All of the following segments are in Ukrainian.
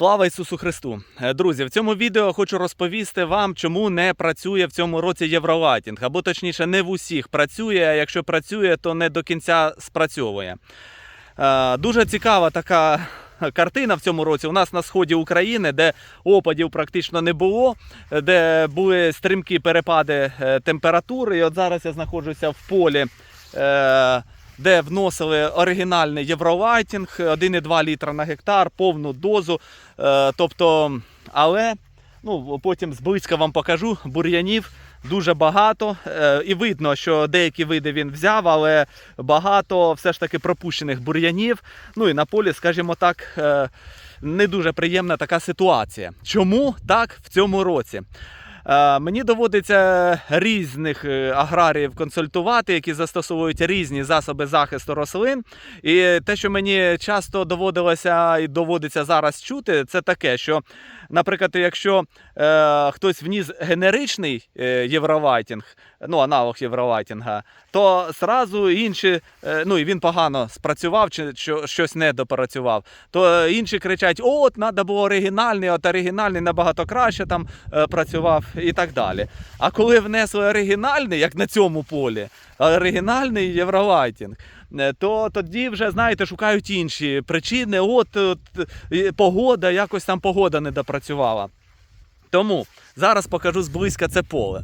Слава Ісусу Христу! Е, Друзі, в цьому відео хочу розповісти вам, чому не працює в цьому році Євролайтінг, або точніше, не в усіх працює, а якщо працює, то не до кінця спрацьовує. Е, Дуже цікава така картина в цьому році. У нас на сході України, де опадів практично не було, де були стрімкі перепади е, температури. І от зараз я знаходжуся в полі. Е, де вносили оригінальний євролайтінг 1,2 літра на гектар, повну дозу. Е, тобто, але ну, потім зблизька вам покажу бур'янів. Дуже багато, Е, і видно, що деякі види він взяв, але багато все ж таки пропущених бур'янів. Ну і на полі, скажімо так, е, не дуже приємна така ситуація. Чому так в цьому році? Е, Мені доводиться різних е, аграріїв консультувати, які застосовують різні засоби захисту рослин. І те, що мені часто доводилося і доводиться зараз чути, це таке, що, наприклад, якщо е, хтось вніс генеричний е, євролайтінг, ну аналог євролайтінга, то зразу інші, е, ну і він погано спрацював чи щось не допрацював, то інші кричать: от, треба було оригінальний, от оригінальний набагато краще там е, працював і так далі. А коли внесли оригінальний, як на цьому полі, оригінальний євролайтінг, е, то тоді вже, знаєте, шукають інші причини. От, от е, погода, якось там погода не допрацювала. Тому зараз покажу зблизька це поле.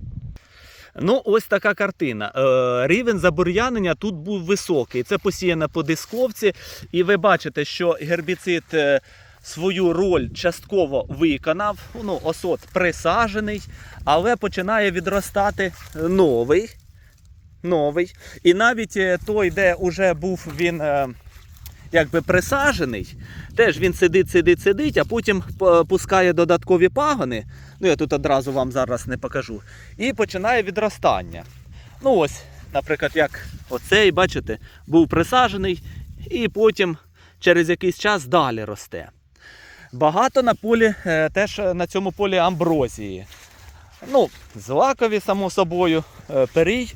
Ну, ось така картина. Е, рівень забур'янення тут був високий. Це посіяно по дисковці. І ви бачите, що гербіцид е, свою роль частково виконав. Ну, осот присаджений, але починає відростати новий. Новий. І навіть е, той, де вже був він якби присаджений, теж він сидить, сидить, сидить, а потім пускає додаткові пагони. Ну, я тут одразу вам зараз не покажу. І починає відростання. Ну ось, наприклад, як оцей, бачите, був присаджений, і потім через якийсь час далі росте. Багато на полі, е, теж на цьому полі амброзії. Ну, злакові, само собою, е, перій.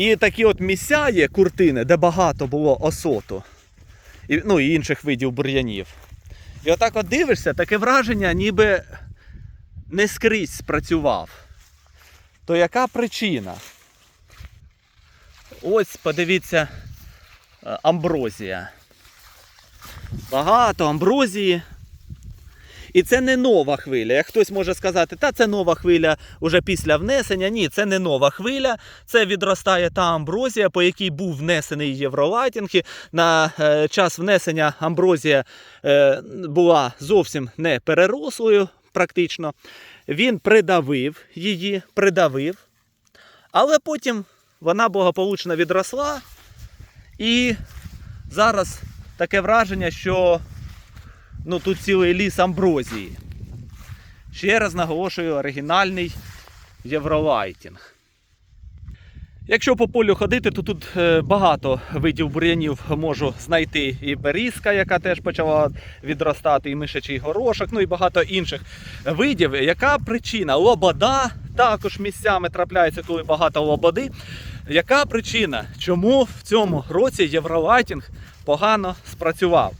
І такі от місця є куртини, де багато було осоту. І, ну, і інших видів бур'янів. І отак от дивишся, таке враження, ніби не скрізь спрацював. То яка причина? Ось подивіться е, амброзія. Багато амброзії. І це не нова хвиля. Як хтось може сказати, та це нова хвиля уже після внесення. Ні, це не нова хвиля. Це відростає та амброзія, по якій був внесений євролайтінг. На е, час внесення амброзія е, була зовсім не перерослою, практично. Він придавив її, придавив. Але потім вона благополучно відросла. І зараз таке враження, що ну, тут цілий ліс амброзії. Ще раз наголошую, оригінальний євролайтінг. Якщо по полю ходити, то тут е, багато видів бур'янів можу знайти. І берізка, яка теж почала відростати, і мишачий горошок, ну і багато інших видів. Яка причина? Лобода також місцями трапляється, коли багато лободи. Яка причина, чому в цьому році євролайтінг погано спрацював?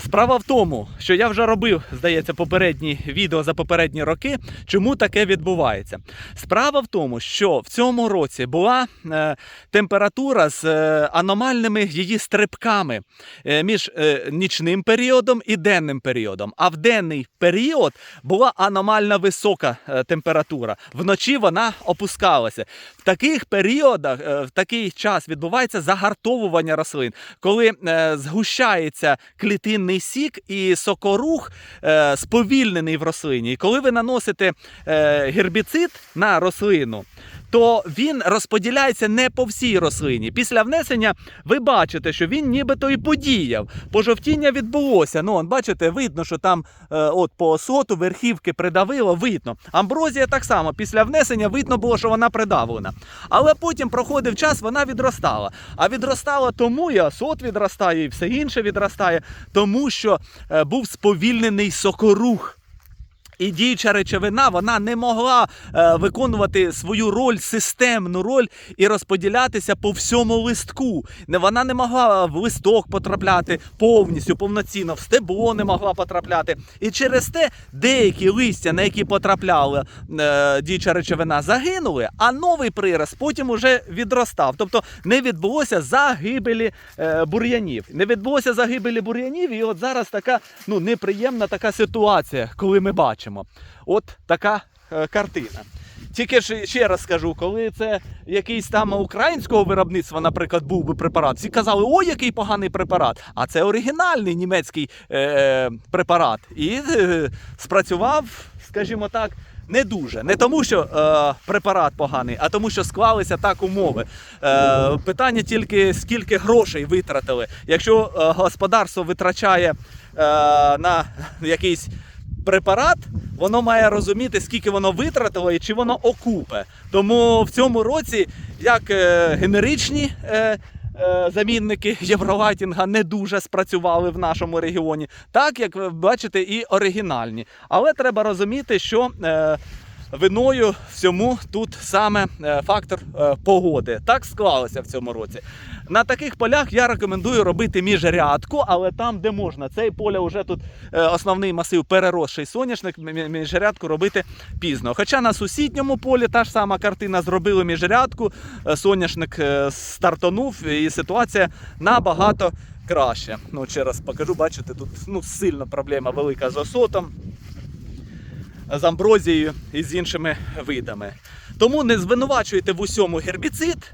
Справа в тому, що я вже робив, здається, попередні відео за попередні роки, чому таке відбувається. Справа в тому, що в цьому році була е, температура з е, аномальними її стрибками е, між нічним періодом і денним періодом. А в денний період була аномально висока температура. Вночі вона опускалася. В таких періодах, в такий час відбувається загартовування рослин, коли згущається клітинний сік і сокорух е, сповільнений в рослині. І коли ви наносите е, гербіцид на рослину, то він розподіляється не по всій рослині. Після внесення ви бачите, що він нібито і подіяв. Пожовтіння відбулося. Ну, он, бачите, видно, що там е, от по осоту верхівки придавило, видно. Амброзія так само. Після внесення видно було, що вона придавлена. Але потім проходив час, вона відростала. А відростала тому, і осот відростає, і все інше відростає, тому що е, був сповільнений сокорух. І діюча речовина вона не могла е, виконувати свою роль, системну роль і розподілятися по всьому листку. Не вона не могла в листок потрапляти повністю, повноцінно, в стебло не могла потрапляти. І через те деякі листя, на які потрапляла е, діюча речовина, загинули, а новий прираз потім уже відростав. Тобто не відбулося загибелі е, бур'янів. Не відбулося загибелі бур'янів, і от зараз така ну, неприємна така ситуація, коли ми бачимо. От така е, картина. Тільки ж ще раз скажу, коли це якийсь там українського виробництва, наприклад, був би препарат, всі казали, ой, який поганий препарат. А це оригінальний німецький е, препарат. І е, спрацював, скажімо так, не дуже. Не тому, що е, препарат поганий, а тому, що склалися так умови. Е, питання тільки скільки грошей витратили. Якщо е, господарство витрачає е, на якийсь препарат, воно має розуміти, скільки воно витратило і чи воно окупе. Тому в цьому році як е, генеричні. Е, е, Замінники Євролайтінга не дуже спрацювали в нашому регіоні, так як ви бачите, і оригінальні. Але треба розуміти, що виною всьому тут саме е, фактор е, погоди. Так склалося в цьому році. На таких полях я рекомендую робити міжрядку, але там, де можна. Цей поля вже тут е, основний масив переросший соняшник, міжрядку робити пізно. Хоча на сусідньому полі та ж сама картина зробили міжрядку, соняшник стартонув, і ситуація набагато краще. Ну, ще раз покажу, бачите, тут ну, сильно проблема велика з осотом з амброзією і з іншими видами. Тому не звинувачуйте в усьому гербіцид,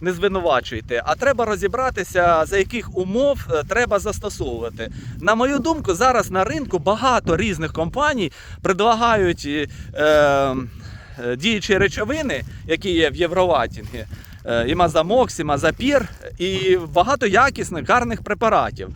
не звинувачуйте, а треба розібратися, за яких умов е, треба застосовувати. На мою думку, зараз на ринку багато різних компаній предлагають е, е, діючі речовини, які є в Євроватінгі. е, І Мазамокс, і Мазапір, і багато якісних, гарних препаратів.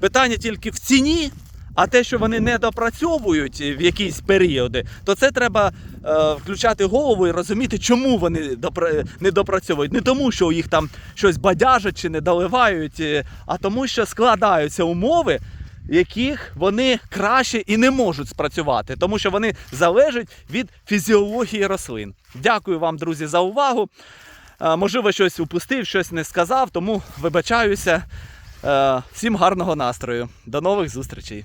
Питання тільки в ціні, а те, що вони не допрацьовують в якісь періоди, то це треба е, включати голову і розуміти, чому вони допра- не допрацьовують. Не тому, що їх там щось бадяжать чи не доливають, е, а тому, що складаються умови, яких вони краще і не можуть спрацювати, тому що вони залежать від фізіології рослин. Дякую вам, друзі, за увагу. Е, Можливо, щось упустив, щось не сказав, тому вибачаюся. Е, Всім гарного настрою. До нових зустрічей.